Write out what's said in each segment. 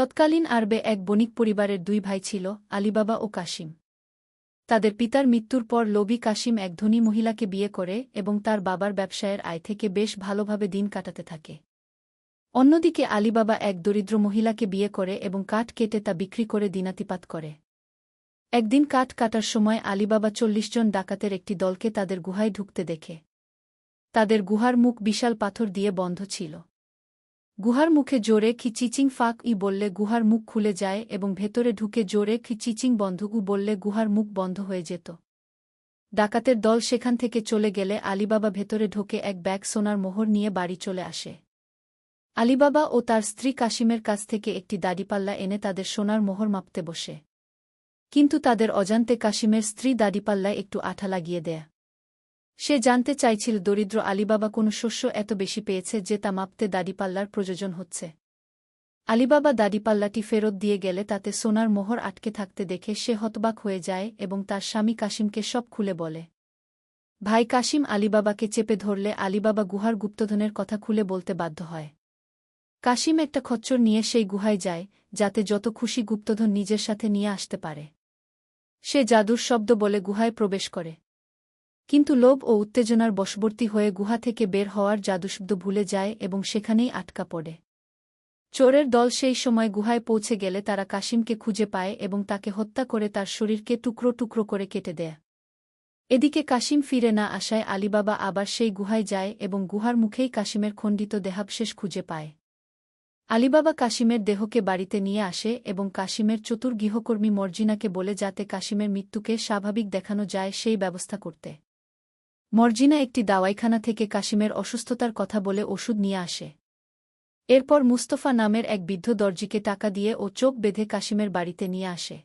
তৎকালীন আরবে এক বণিক পরিবারের দুই ভাই ছিল, আলিবাবা ও কাশিম তাদের পিতার মৃত্যুর পর লোবি কাশিম এক ধনী মহিলাকে বিয়ে করে এবং তার বাবার ব্যবসায়ের আয় থেকে বেশ ভালোভাবে দিন কাটাতে থাকে। অন্যদিকে আলিবাবা এক দরিদ্র মহিলাকে বিয়ে করে এবং কাঠ কেটে তা বিক্রি করে দিনাতিপাত করে। একদিন কাঠ কাটার সময় আলিবাবা চল্লিশ জন ডাকাতের একটি দলকে তাদের গুহায় ঢুকতে দেখে। তাদের গুহার মুখ বিশাল পাথর দিয়ে বন্ধ ছিল। গুহার মুখে জোরে কি চিচিং ফাঁক ই বললে গুহার মুখ খুলে যায় এবং ভেতরে ঢুকে জোরে কি চিচিং বন্ধ উ বললে গুহার মুখ বন্ধ হয়ে যেত। ডাকাতের দল সেখান থেকে চলে গেলে আলিবাবা ভেতরে ঢোকে এক ব্যাগ সোনার মোহর নিয়ে বাড়ি চলে আসে। আলিবাবা ও তার স্ত্রী কাশিমের কাছ থেকে একটি দাড়িপাল্লা এনে তাদের সোনার মোহর মাপতে বসে। কিন্তু তাদের অজান্তে কাশিমের স্ত্রী দাড়িপাল্লায় একটু আঠা লাগিয়ে দেয়া। সে জানতে চাইছিল দরিদ্র আলিবাবা কোনো শস্য এত বেশি পেয়েছে যে তা মাপতে দাড়িপাল্লার প্রয়োজন হচ্ছে। আলিবাবা দাড়িপাল্লাটি ফেরত দিয়ে গেলে তাতে সোনার মোহর আটকে থাকতে দেখে সে হতবাক হয়ে যায় এবং তার স্বামী কাশিমকে সব খুলে বলে। ভাই কাশিম আলিবাবাকে চেপে ধরলে আলিবাবা গুহার গুপ্তধনের কথা খুলে বলতে বাধ্য হয়। কাশিম একটা খচ্চর নিয়ে সেই গুহায় যায়, যাতে যত খুশি গুপ্তধন নিজের সাথে নিয়ে আসতে পারে। সে জাদুর শব্দ বলে গুহায় প্রবেশ করে। কিন্তু লোভ ও উত্তেজনার বশবর্তী হয়ে গুহা থেকে বের হওয়ার জাদুশব্দ ভুলে যায় এবং সেখানেই আটকা পড়ে। চোরের দল সেই সময় গুহায় পৌঁছে গেলে তারা কাশিমকে খুঁজে পায় এবং তাকে হত্যা করে তার শরীরকে টুকরো টুকরো করে কেটে দেয়। এদিকে কাশিম ফিরে না আসায় আলিবাবা আবার সেই গুহায় যায় এবং গুহার মুখেই কাশিমের খণ্ডিত দেহাবশেষ খুঁজে পায়। আলিবাবা কাশিমের দেহকে বাড়িতে নিয়ে আসে এবং কাশিমের চতুর গৃহকর্মী মর্জিনাকে বলে যাতে কাশিমের মৃত্যুকে স্বাভাবিক দেখানো যায় সেই ব্যবস্থা করতে। মর্জিনা একটি দাওয়াইখানা থেকে কাশিমের অসুস্থতার কথা বলে ওষুধ নিয়ে আসে। এরপর মুস্তফা নামের এক বৃদ্ধ দর্জিকে টাকা দিয়ে ও চোখ বেঁধে কাশিমের বাড়িতে নিয়ে আসে।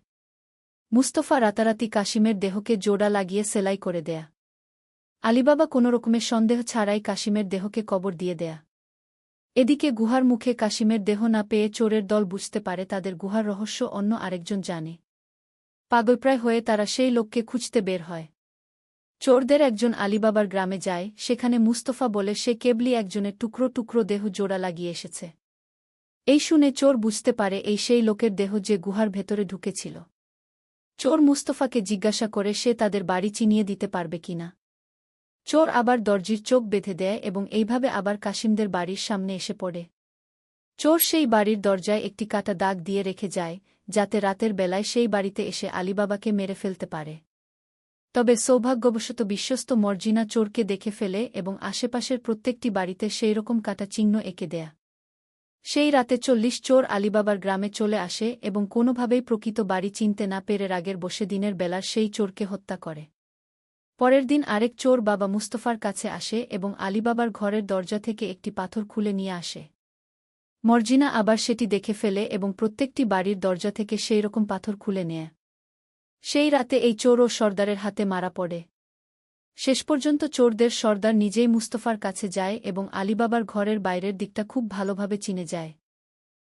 মুস্তফা রাতারাতি কাশিমের দেহকে জোড়া লাগিয়ে সেলাই করে দেয়া। আলিবাবা কোনো রকমের সন্দেহ ছাড়াই কাশিমের দেহকে কবর দিয়ে দেয়া। এদিকে গুহার মুখে কাশিমের দেহ না পেয়ে চোরের দল বুঝতে পারে তাদের গুহার রহস্য অন্য আরেকজন জানে। পাগলপ্রায় হয়ে তারা সেই লোককে খুঁজতে বের হয়। চোরদের একজন আলিবাবার গ্রামে যায়, সেখানে মুস্তফা বলে সে কেবলি একজনের টুকরো টুকরো দেহ জোড়া লাগিয়ে এসেছে। এই শুনে চোর বুঝতে পারে এই সেই লোকের দেহ যে গুহার ভেতরে ঢুকেছিল। চোর মুস্তফাকে জিজ্ঞাসা করে সে তাদের বাড়ি চিনিয়ে দিতে পারবে কিনা চোর আবার দরজির চোখ বেঁধে দেয় এবং এইভাবে আবার কাশিমদের বাড়ির সামনে এসে পড়ে। চোর সেই বাড়ির দরজায় একটি কাটা দাগ দিয়ে রেখে যায়, যাতে রাতের বেলায় সেই বাড়িতে এসে আলিবাবাকে মেরে ফেলতে পারে। তবে সৌভাগ্যবশত বিশ্বস্ত মর্জিনা চোরকে দেখে ফেলে এবং আশেপাশের প্রত্যেকটি বাড়িতে সেই রকম কাটা চিহ্ন এঁকে দেয়া। সেই রাতে চল্লিশ চোর আলিবাবার গ্রামে চলে আসে এবং কোনোভাবেই প্রকৃত বাড়ি চিনতে না পেরে রাগের বসে দিনের বেলার সেই চোরকে হত্যা করে। পরের দিন আরেক চোর বাবা মুস্তফার কাছে আসে এবং আলিবাবার ঘরের দরজা থেকে একটি পাথর খুলে নিয়ে আসে। মর্জিনা আবার সেটি দেখে ফেলে এবং প্রত্যেকটি বাড়ির দরজা থেকে সেই রকম পাথর খুলে নেয়। সেই রাতে এই চোর ও সর্দারের হাতে মারা পড়ে। শেষ পর্যন্ত চোরদের সর্দার নিজেই মুস্তফার কাছে যায় এবং আলিবাবার ঘরের বাইরের দিকটা খুব ভালোভাবে চিনে যায়।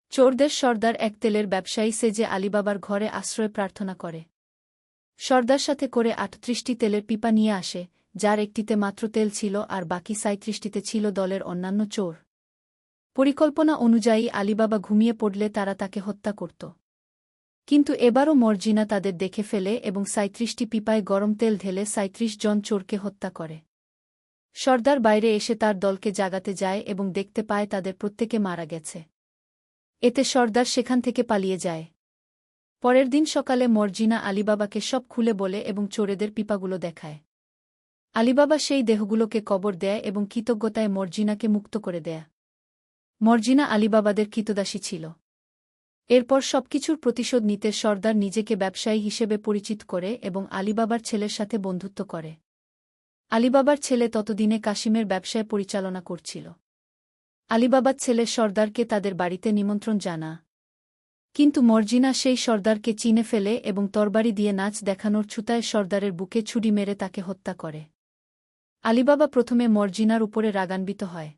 চোরদের সর্দার এক তেলের ব্যবসায়ী সেজে আলিবাবার ঘরে আশ্রয় প্রার্থনা করে। সর্দার সাথে করে আটত্রিশটি তেলের পিপা নিয়ে আসে, যার একটিতে মাত্র তেল ছিল আর বাকি সাঁত্রিশটিতে ছিল দলের অন্যান্য চোর। পরিকল্পনা অনুযায়ী আলিবাবা ঘুমিয়ে পড়লে তারা তাকে হত্যা করত। কিন্তু এবারও মর্জিনা তাদের দেখে ফেলে এবং সাঁত্রিশটি পিপায় গরম তেল ঢেলে সাঁত্রিশ জন চোরকে হত্যা করে। সর্দার বাইরে এসে তার দলকে জাগাতে যায় এবং দেখতে পায় তাদের প্রত্যেকে মারা গেছে। এতে সর্দার সেখান থেকে পালিয়ে যায়। পরের দিন সকালে মর্জিনা আলিবাবাকে সব খুলে বলে এবং চোরেদের পিপাগুলো দেখায়। আলিবাবা সেই দেহগুলোকে কবর দেয় এবং কৃতজ্ঞতায় মর্জিনাকে মুক্ত করে দেয়। মর্জিনা আলিবাবাদের কৃতদাসী ছিল। এরপর সবকিছুর প্রতিশোধ নিতে সর্দার নিজেকে ব্যবসায়ী হিসেবে পরিচিত করে এবং আলিবাবার ছেলের সাথে বন্ধুত্ব করে। আলিবাবার ছেলে ততদিনে কাশিমের ব্যবসায় পরিচালনা করছিল। আলিবাবার ছেলে সর্দারকে তাদের বাড়িতে নিমন্ত্রণ জানা। কিন্তু মর্জিনা সেই সর্দারকে চিনে ফেলে এবং তরবারি দিয়ে নাচ দেখানোর ছুতায় সর্দারের বুকে ছুরি মেরে তাকে হত্যা করে। আলিবাবা প্রথমে মর্জিনার উপরে রাগান্বিত হয়।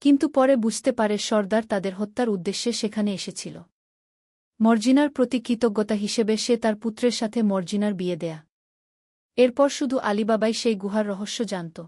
কিন্তু পরে বুঝতে পারে সর্দার তাদের হত্যার উদ্দেশ্যে সেখানে এসেছিল। মর্জিনার প্রতি কৃতজ্ঞতা হিসেবে সে তার পুত্রের সাথে মর্জিনার বিয়ে দেয়া। এরপর শুধু আলিবাবাই সেই গুহার রহস্য জানত।